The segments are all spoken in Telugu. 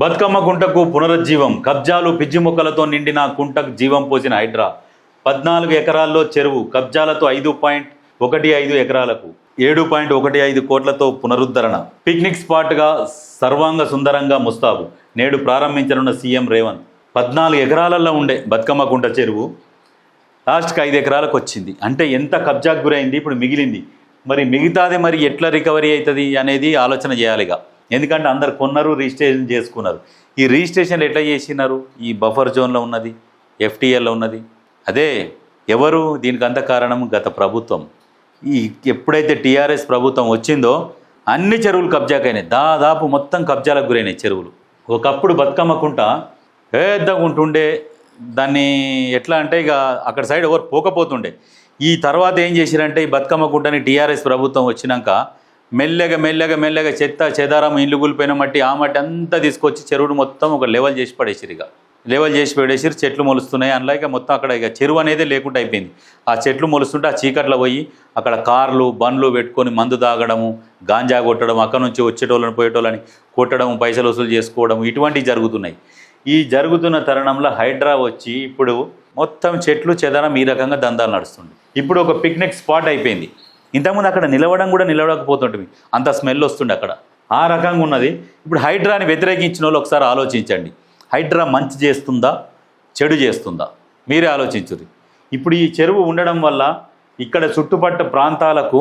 బతుకమ్మ కుంటకు పునరుజ్జీవం కబ్జాలు పిజ్జి మొక్కలతో నిండిన కుంటకు జీవం పోసిన హైడ్రా. పద్నాలుగు ఎకరాల్లో చెరువు కబ్జాలతో ఐదు పాయింట్ ఒకటి ఐదు ఎకరాలకు ఏడు పాయింట్ ఒకటి ఐదు కోట్లతో పునరుద్ధరణ. పిక్నిక్ స్పాట్గా సర్వాంగ సుందరంగా ముస్తాబు. నేడు ప్రారంభించనున్న సీఎం రేవంత్. పద్నాలుగు ఎకరాలలో ఉండే బతుకమ్మ కుంట చెరువు లాస్ట్కి ఐదు ఎకరాలకు వచ్చింది. అంటే ఎంత కబ్జాకు గురైంది? ఇప్పుడు మిగిలింది. మరి మిగతాది మరి ఎట్లా రికవరీ అవుతుంది అనేది ఆలోచన చేయాలిగా. ఎందుకంటే అందరు కొన్నారు రిజిస్ట్రేషన్ చేసుకున్నారు. ఈ రిజిస్ట్రేషన్ ఎట్లా చేసినారు? ఈ బఫర్ జోన్లో ఉన్నది ఎఫ్టీఎల్లో ఉన్నది. అదే ఎవరు? దీనికి అంత కారణం గత ప్రభుత్వం. ఈ ఎప్పుడైతే టీఆర్ఎస్ ప్రభుత్వం వచ్చిందో అన్ని చెరువులు కబ్జాకైనాయి. దాదాపు మొత్తం కబ్జాలకు గురైనాయి చెరువులు. ఒకప్పుడు బతుకమ్మకుంట పెద్దగా ఉంటుండే దాన్ని ఎట్లా అంటే ఇక అక్కడ సైడ్ ఎవరు పోకపోతుండే. ఈ తర్వాత ఏం చేసిరంటే ఈ బతుకమ్మ టీఆర్ఎస్ ప్రభుత్వం వచ్చినాక మెల్లగా మెల్లగా మెల్లగా చెత్త చెదారం ఇల్లు కూలిపోయిన మట్టి ఆ మట్టి అంతా తీసుకొచ్చి చెరువును మొత్తం ఒక లెవెల్ చేసి పడేసిరు ఇక. లెవెల్ చేసి పడేసిరు చెట్లు మొలుస్తున్నాయి. అందులో ఇక మొత్తం అక్కడ ఇక చెరువు అనేది లేకుండా అయిపోయింది. ఆ చెట్లు మొలుస్తుంటే ఆ చీకట్లో పోయి అక్కడ కార్లు బండ్లు పెట్టుకొని మందు తాగడము గాంజా కొట్టడం అక్కడ నుంచి వచ్చేటోళ్ళని పోయేటోళ్ళని కొట్టడం పైసలు వసూలు చేసుకోవడం ఇటువంటివి జరుగుతున్నాయి. ఈ జరుగుతున్న తరుణంలో హైడ్రా వచ్చి ఇప్పుడు మొత్తం చెట్లు చెదనం ఈ రకంగా దందాలు నడుస్తుంది ఇప్పుడు ఒక పిక్నిక్ స్పాట్ అయిపోయింది. ఇంతకుముందు అక్కడ నిలవడం కూడా నిలవడకపోతుంటుంది అంత స్మెల్ వస్తుండే అక్కడ. ఆ రకంగా ఉన్నది. ఇప్పుడు హైడ్రాని వ్యతిరేకించిన వాళ్ళు ఒకసారి ఆలోచించండి. హైడ్రా మంచి చేస్తుందా? చెడు చేస్తుందా? మీరే ఆలోచించుర్రి. ఇప్పుడు ఈ చెరువు ఉండడం వల్ల ఇక్కడ చుట్టుపట్ట ప్రాంతాలకు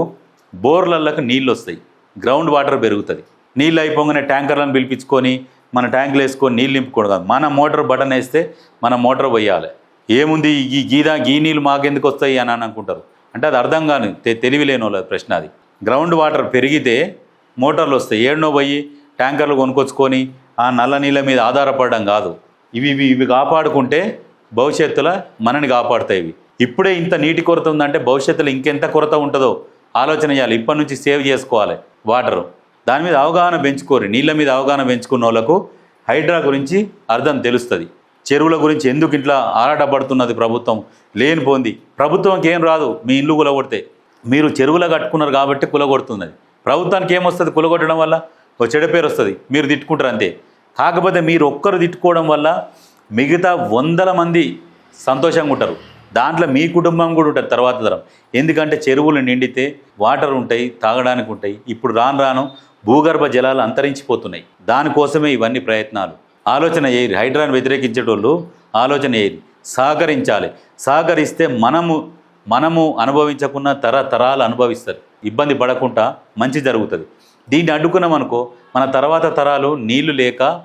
బోర్లలకు నీళ్ళు వస్తాయి గ్రౌండ్ వాటర్ పెరుగుతుంది. నీళ్ళు అయిపోగానే ట్యాంకర్లను పిలిపించుకొని మన ట్యాంకులు వేసుకొని నీళ్ళు నింపుకోవడం కాదు. మన మోటార్ బటన్ వేస్తే మన మోటార్ పోయాలి. ఏముంది? ఈ గీదా గీ నీళ్ళు మాకెందుకు వస్తాయి అని అని అనుకుంటారు. అంటే అది అర్థం కాని తె- తెలివి లేని వాళ్ళ ప్రశ్న అది. గ్రౌండ్ వాటర్ పెరిగితే మోటార్లు వస్తాయి. ఏడునో పోయి ట్యాంకర్లు కొనుక్కొచ్చుకొని ఆ నల్ల నీళ్ళ మీద ఆధారపడడం కాదు. ఇవి ఇవి ఇవి కాపాడుకుంటే భవిష్యత్తులో మనని కాపాడుతాయి ఇవి. ఇప్పుడే ఇంత నీటి కొరత ఉందంటే భవిష్యత్తులో ఇంకెంత కొరత ఉంటుందో ఆలోచన చేయాలి. ఇప్పటి నుంచి సేవ్ చేసుకోవాలి వాటర్. దాని మీద అవగాహన పెంచుకోరు. నీళ్ళ మీద అవగాహన పెంచుకున్న వాళ్ళకు హైడ్రా గురించి అర్థం తెలుస్తుంది. చెరువుల గురించి ఎందుకు ఇట్లా ఆరాటపడుతున్నది ప్రభుత్వం? లేనిపోంది. ప్రభుత్వంకి ఏం రాదు. మీ ఇల్లు కులగొడితే. మీరు చెరువుల కట్టుకున్నారు కాబట్టి కులగొడుతున్నది. ప్రభుత్వానికి ఏమొస్తుంది కులగొట్టడం వల్ల ఒక చెడు పేరు వస్తుంది. మీరు తిట్టుకుంటారు అంతే. కాకపోతే మీరు ఒక్కరు తిట్టుకోవడం వల్ల మిగతా వందల మంది సంతోషంగా ఉంటారు. దాంట్లో మీ కుటుంబం కూడా ఉంటుంది తర్వాత తరం. ఎందుకంటే చెరువులు నిండితే వాటర్ ఉంటాయి తాగడానికి ఉంటాయి. ఇప్పుడు రాను రాను భూగర్భ జలాలు అంతరించిపోతున్నాయి. దానికోసమే ఇవన్నీ ప్రయత్నాలు. ఆలోచన ఏరి హైడ్రాను వ్యతిరేకించేటోళ్ళు ఆలోచన ఏరి సహకరించాలి సహకరిస్తే మనము మనము అనుభవించకున్న తరతరాలు అనుభవిస్తారు. ఇబ్బంది పడకుండా మంచి జరుగుతుంది. దీన్ని అడ్డుకున్నాం అనుకో మన తర్వాత తరాలు నీళ్ళు లేక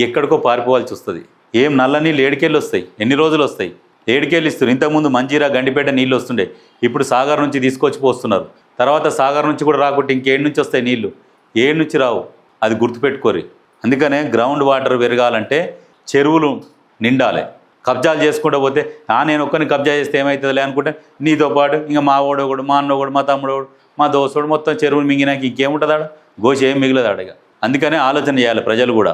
ఎక్కడికో పారిపోవాల్సి వస్తుంది. ఏం నల్ల నీళ్ళు ఏడికెళ్ళి వస్తాయి. ఎన్ని రోజులు వస్తాయి? ఏడికెళ్ళి ఇస్తారు ఇంతకుముందు మంజీరా గండిపేట నీళ్ళు వస్తుండే. ఇప్పుడు సాగర్ నుంచి తీసుకొచ్చి పోస్తున్నారు. తర్వాత సాగర్ నుంచి కూడా రాకుంటే ఇంకేడు నుంచి వస్తాయి నీళ్ళు? ఏడు నుంచి రావు. అది గుర్తుపెట్టుకోరి. అందుకనే గ్రౌండ్ వాటర్ పెరగాలంటే చెరువులు నిండాలి. కబ్జాలు చేసుకుంటూ పోతే ఆ నేను ఒక్కరిని కబ్జా చేస్తే ఏమవుతుందిలే అనుకుంటే నీతో పాటు ఇంకా మా ఓడోగుడు ఒకడు మా అన్న మా తమ్ముడోడు మా దోస్తుడు మొత్తం చెరువులు మింగినాక ఇంకేముంటుంది ఆడ? గోషి ఏం మిగిలదు ఆడ అందుకనే ఆలోచన చేయాలి ప్రజలు కూడా.